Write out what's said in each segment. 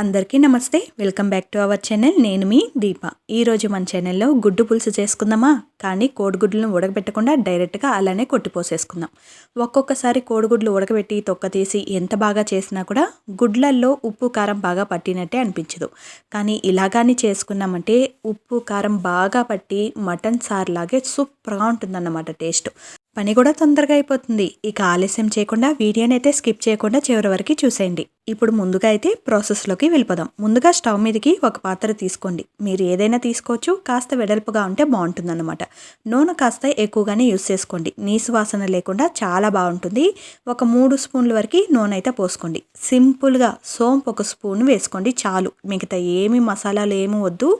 అందరికీ నమస్తే. Welcome back to our channel. నేను మీ దీప. ఈరోజు మన ఛానల్లో గుడ్డు పులుసు చేసుకుందామా? కానీ కోడిగుడ్లను ఉడకబెట్టకుండా డైరెక్ట్గా అలానే కొట్టిపోసేసుకుందాం. ఒక్కొక్కసారి కోడిగుడ్లు ఉడకబెట్టి తొక్క తీసి ఎంత బాగా చేసినా కూడా గుడ్లల్లో ఉప్పు కారం బాగా పట్టినట్టే అనిపించదు. కానీ ఇలాగాని చేసుకున్నామంటే ఉప్పు కారం బాగా పట్టి మటన్ సార్ లాగే సూపర్గా ఉంటుందన్నమాట టేస్ట్. పని కూడా తొందరగా అయిపోతుంది. ఇక ఆలస్యం చేయకుండా వీడియోని అయితే స్కిప్ చేయకుండా చివరి వరకు చూసేయండి. ఇప్పుడు ముందుగా అయితే ప్రాసెస్లోకి వెళ్ళిపోదాం. ముందుగా స్టవ్ మీదకి ఒక పాత్ర తీసుకోండి. మీరు ఏదైనా తీసుకోవచ్చు. కాస్త వెడల్పుగా ఉంటే బాగుంటుందన్నమాట. నూనె కాస్త ఎక్కువగానే యూస్ చేసుకోండి. నీసు వాసన లేకుండా చాలా బాగుంటుంది. ఒక మూడు స్పూన్ల వరకు నూనె అయితే పోసుకోండి. సింపుల్గా సోంపు ఒక స్పూన్ వేసుకోండి చాలు. మిగతా ఏమి మసాలాలు ఏమి వద్దు.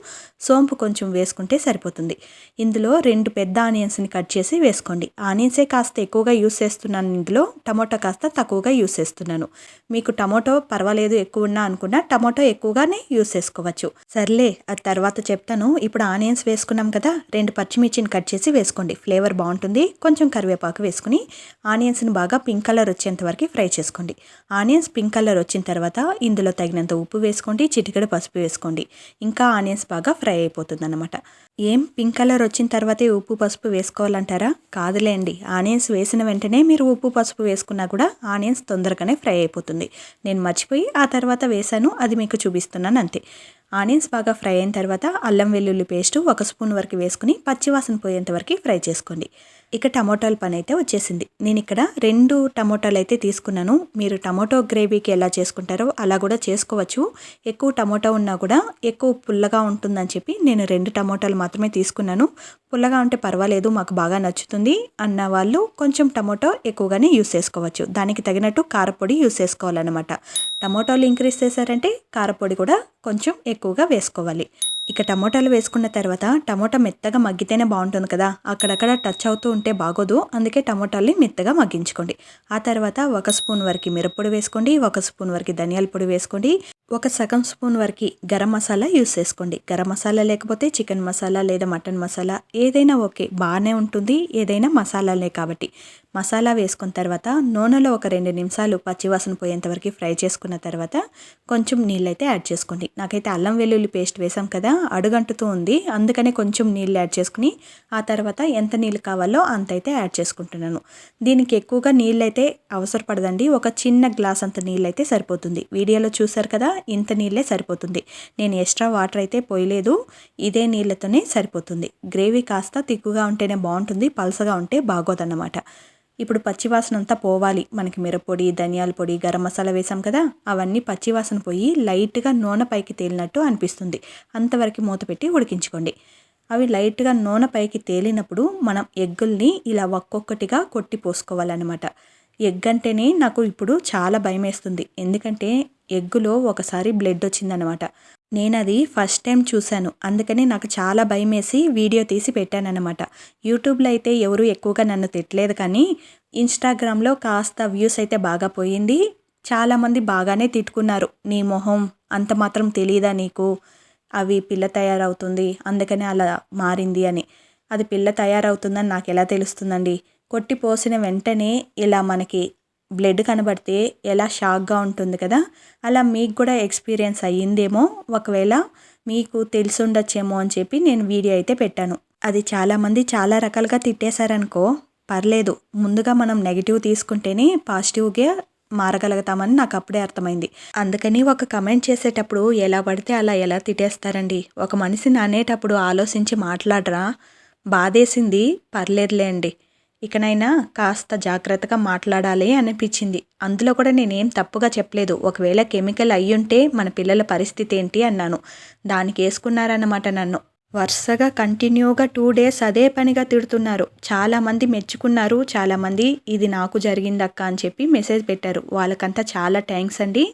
సోంపు కొంచెం వేసుకుంటే సరిపోతుంది. ఇందులో రెండు పెద్ద ఆనియన్స్ని కట్ చేసి వేసుకోండి. ఆనియన్సే కాస్త ఎక్కువగా యూస్ చేస్తున్నాను ఇందులో. టమోటా కాస్త తక్కువగా యూస్ చేస్తున్నాను. మీకు టమోటో పర్వాలేదు ఎక్కువ ఉన్నా అనుకున్నా టమోటో ఎక్కువగానే యూస్ చేసుకోవచ్చు. సర్లే అది తర్వాత చెప్తాను. ఇప్పుడు ఆనియన్స్ వేసుకున్నాం కదా రెండు పచ్చిమిర్చిని కట్ చేసి వేసుకోండి. ఫ్లేవర్ బాగుంటుంది. కొంచెం కరివేపాకు వేసుకుని ఆనియన్స్ని బాగా పింక్ కలర్ వచ్చేంత వరకు ఫ్రై చేసుకోండి. ఆనియన్స్ పింక్ కలర్ వచ్చిన తర్వాత ఇందులో తగినంత ఉప్పు వేసుకోండి చిటికెడు పసుపు వేసుకోండి. ఇంకా ఆనియన్స్ బాగా ఫ్రై అయిపోతుంది ఏం పింక్ కలర్ వచ్చిన తర్వాతే ఉప్పు పసుపు వేసుకోవాలంటారా? కాదులేండి. ఆనియన్స్ వేసిన వెంటనే మీరు ఉప్పు పసుపు వేసుకున్నా కూడా ఆనియన్స్ తొందరగానే ఫ్రై అయిపోతుంది. నేను మర్చిపోయి ఆ తర్వాత వేశాను అది మీకు చూపిస్తున్నాను అంతే. ఆనియన్స్ బాగా ఫ్రై అయిన తర్వాత అల్లం వెల్లుల్లి పేస్ట్ ఒక స్పూన్ వరకు వేసుకుని పచ్చివాసన పోయేంత వరకు ఫ్రై చేసుకోండి. ఇక టమోటాల పని అయితే వచ్చేసింది. నేను ఇక్కడ రెండు టమోటాలు అయితే తీసుకున్నాను. మీరు టమోటో గ్రేవీకి ఎలా చేసుకుంటారో అలా కూడా చేసుకోవచ్చు. ఎక్కువ టమోటా ఉన్నా కూడా ఎక్కువ పుల్లగా ఉంటుందని చెప్పి నేను రెండు టమోటాలు మాత్రమే తీసుకున్నాను. పుల్లగా ఉంటే పర్వాలేదు మాకు బాగా నచ్చుతుంది అన్న వాళ్ళు కొంచెం టమోటో ఎక్కువగానే యూస్ చేసుకోవచ్చు. దానికి తగినట్టు కారపొడి యూస్ చేసుకోవాలన్నమాట. టమోటాలు ఇంక్రీజ్ చేశారంటే కారపొడి కూడా కొంచెం ఎక్కువగా వేసుకోవాలి. ఇక టమోటాలు వేసుకున్న తర్వాత టమోటా మెత్తగా మగ్గితేనే బాగుంటుంది కదా. అక్కడక్కడ టచ్ అవుతూ ఉంటే బాగోదు. అందుకే టమోటాల్ని మెత్తగా మగ్గించుకోండి. ఆ తర్వాత ఒక స్పూన్ వరకు మిరప్పొడి వేసుకోండి. ఒక స్పూన్ వరకు ధనియాల పొడి వేసుకోండి. ఒక సగం స్పూన్ వరకు గరం మసాలా యూస్ చేసుకోండి. గరం మసాలా లేకపోతే చికెన్ మసాలా లేదా మటన్ మసాలా ఏదైనా ఓకే బాగానే ఉంటుంది. ఏదైనా మసాలాలే కాబట్టి. మసాలా వేసుకున్న తర్వాత నూనెలో ఒక రెండు నిమిషాలు పచ్చివాసన పోయేంత వరకు ఫ్రై చేసుకున్న తర్వాత కొంచెం నీళ్ళైతే యాడ్ చేసుకోండి. నాకైతే అల్లం వెల్లుల్లి పేస్ట్ వేసాం కదా అడుగంటుతూ ఉంది. అందుకనే కొంచెం నీళ్ళు యాడ్ చేసుకుని ఆ తర్వాత ఎంత నీళ్ళు కావాలో అంత అయితే యాడ్ చేసుకుంటున్నాను. దీనికి ఎక్కువగా నీళ్ళైతే అవసరపడదండి ఒక చిన్న గ్లాస్ అంత నీళ్ళైతే సరిపోతుంది. వీడియోలో చూసారు కదా ఇంత నీళ్ళే సరిపోతుంది. నేను ఎక్స్ట్రా వాటర్ అయితే పోయలేదు. ఇదే నీళ్ళతోనే సరిపోతుంది. గ్రేవీ కాస్త తిక్కుగా ఉంటేనే బాగుంటుంది పలసగా ఉంటే బాగోదన్నమాట. ఇప్పుడు పచ్చివాసన అంతా పోవాలి. మనకి మిరపొడి ధనియాల పొడి గరం మసాలా వేసాం కదా అవన్నీ పచ్చివాసన పోయి లైట్గా నూనె పైకి తేలినట్టు అనిపిస్తుంది. అంతవరకు మూత పెట్టి ఉడికించుకోండి. అవి లైట్గా నూనె పైకి తేలినప్పుడు మనం ఎగ్గుల్ని ఇలా ఒక్కొక్కటిగా కొట్టి పోసుకోవాలన్నమాట. ఎగ్ అంటేనే నాకు ఇప్పుడు చాలా భయం వేస్తుంది ఎందుకంటే ఎగ్గులో ఒకసారి బ్లడ్ వచ్చిందనమాట నేను అది ఫస్ట్ టైం చూశాను. అందుకని నాకు చాలా భయం వేసి వీడియో తీసి పెట్టానన్నమాట. యూట్యూబ్లో అయితే ఎవరు ఎక్కువగా నన్ను తిట్టలేదు కానీ ఇన్స్టాగ్రామ్లో కాస్త వ్యూస్ అయితే బాగా పోయింది. చాలామంది బాగానే తిట్టుకున్నారు. నీ మొహం అంత మాత్రం తెలియదా నీకు? అవి పిల్ల తయారవుతుంది. అందుకని అలా మారింది అని. అది పిల్ల తయారవుతుందని నాకు ఎలా తెలుస్తుందండి? కొట్టి పోసిన వెంటనే ఇలా మనకి బ్లడ్ కనబడితే ఎలా షాక్గా ఉంటుంది కదా అలా మీకు కూడా ఎక్స్పీరియన్స్ అయ్యిందేమో. ఒకవేళ మీకు తెలిసి ఉండొచ్చేమో అని చెప్పి నేను వీడియో అయితే పెట్టాను. అది చాలామంది చాలా రకాలుగా తిట్టేశారనుకో పర్లేదు. ముందుగా మనం నెగిటివ్ తీసుకుంటేనే పాజిటివ్గా మారగలుగుతామని నాకు అప్పుడే అర్థమైంది. అందుకని ఒక కమెంట్ చేసేటప్పుడు ఎలా పడితే అలా ఎలా తిట్టేస్తారండి? ఒక మనిషిని అనేటప్పుడు ఆలోచించి మాట్లాడరా? బాధేసింది? పర్లేదులే అండి ఇకనైనా కాస్త జాగ్రత్తగా మాట్లాడాలి అనిపించింది. అందులో కూడా నేనేం తప్పుగా చెప్పలేదు. ఒకవేళ కెమికల్ అయ్యుంటే మన పిల్లల పరిస్థితి ఏంటి అన్నాను. దానికి వేసుకున్నారన్నమాట నన్ను. వరుసగా కంటిన్యూగా టూ డేస్ అదే పనిగా తిడుతున్నారు. చాలామంది మెచ్చుకున్నారు. చాలామంది ఇది నాకు జరిగిందక్క అని చెప్పి మెసేజ్ పెట్టారు. వాళ్ళకంతా చాలా థ్యాంక్స్ అండి.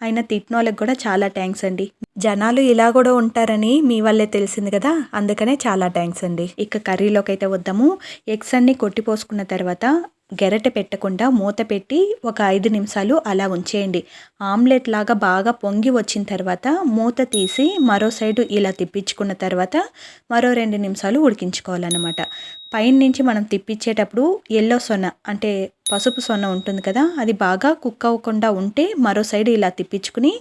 అయినా తిట్టిన వాళ్ళకి కూడా చాలా థ్యాంక్స్ అండి. జనాలు ఇలా కూడా ఉంటారని మీ వల్లే తెలిసింది కదా? అందుకనే చాలా థ్యాంక్స్ అండి. ఇక కర్రీలోకి అయితే వద్దాము. ఎగ్స్ అన్ని కొట్టిపోసుకున్న తర్వాత గెరటె పెట్టకుండా మూత పెట్టి ఒక ఐదు నిమిషాలు అలా ఉంచేయండి. ఆమ్లెట్ లాగా బాగా పొంగి వచ్చిన తర్వాత మూత తీసి మరో సైడు ఇలా తిప్పించుకున్న తర్వాత మరో రెండు నిమిషాలు ఉడికించుకోవాలన్నమాట. పైన నుంచి మనం తిప్పించేటప్పుడు ఎల్లో సొన అంటే పసుపు సొన్న ఉంటుంది కదా అది బాగా కుక్ అవ్వకుండా ఉంటే మరో సైడ్ ఇలా తిప్పించుకుని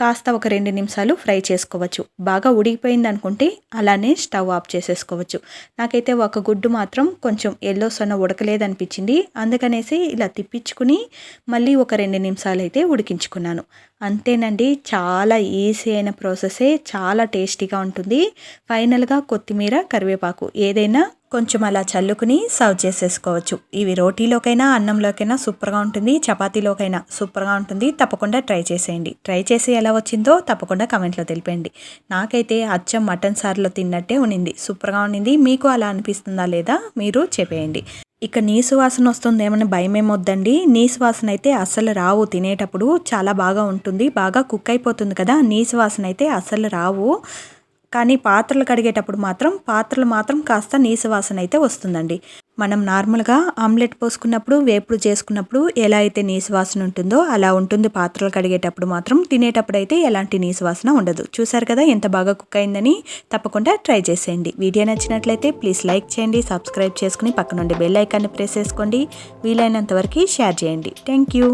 కాస్త ఒక రెండు నిమిషాలు ఫ్రై చేసుకోవచ్చు. బాగా ఉడికిపోయింది అనుకుంటే అలానే స్టవ్ ఆఫ్ చేసేసుకోవచ్చు. నాకైతే ఒక గుడ్డు మాత్రం కొంచెం ఎల్లో సొన్న ఉడకలేదనిపించింది అందుకనేసి ఇలా తిప్పించుకుని మళ్ళీ ఒక రెండు నిమిషాలు అయితే ఉడికించుకున్నాను. అంతేనండి చాలా ఈజీ అయిన ప్రాసెసే చాలా టేస్టీగా ఉంటుంది. ఫైనల్గా కొత్తిమీర కరివేపాకు ఏదైనా కొంచెం అలా చల్లుకుని సర్వ్ చేసేసుకోవచ్చు. ఇవి రోటీలోకైనా అన్నంలోకైనా సూపర్గా ఉంటుంది చపాతీలోకైనా సూపర్గా ఉంటుంది. తప్పకుండా ట్రై చేసేయండి. ట్రై చేసి ఎలా వచ్చిందో తప్పకుండా కమెంట్లో తెలిపండి నాకైతే అచ్చం మటన్ సార్లో తిన్నట్టే ఉన్నింది. సూపర్గా ఉన్నింది. మీకు అలా అనిపిస్తుందా లేదా మీరు చెప్పేయండి. ఇక నీసు వాసన వస్తుంది ఏమైనా భయం ఏమొద్దండి నీసు వాసన అయితే అస్సలు రావు. తినేటప్పుడు చాలా బాగా ఉంటుంది. బాగా కుక్ అయిపోతుంది కదా. నీసు వాసన అయితే అస్సలు రావు. కానీ పాత్రలు కడిగేటప్పుడు మాత్రం పాత్రలు మాత్రం కాస్త నీసు వాసన అయితే వస్తుందండి. మనం నార్మల్గా ఆమ్లెట్ పోసుకున్నప్పుడు వేపుడు చేసుకున్నప్పుడు ఎలా అయితే నీసువాసన ఉంటుందో అలా ఉంటుంది. పాత్రలు కడిగేటప్పుడు మాత్రం తినేటప్పుడు అయితే ఎలాంటి నీసు వాసన ఉండదు. చూసారు కదా ఎంత బాగా కుక్ అయిందని? తప్పకుండా ట్రై చేసేయండి. వీడియో నచ్చినట్లయితే ప్లీజ్ లైక్ చేయండి సబ్స్క్రైబ్ చేసుకుని పక్కనుండి బెల్ ఐకాన్ని ప్రెస్ చేసుకోండి. వీలైనంత వరకు షేర్ చేయండి. Thank you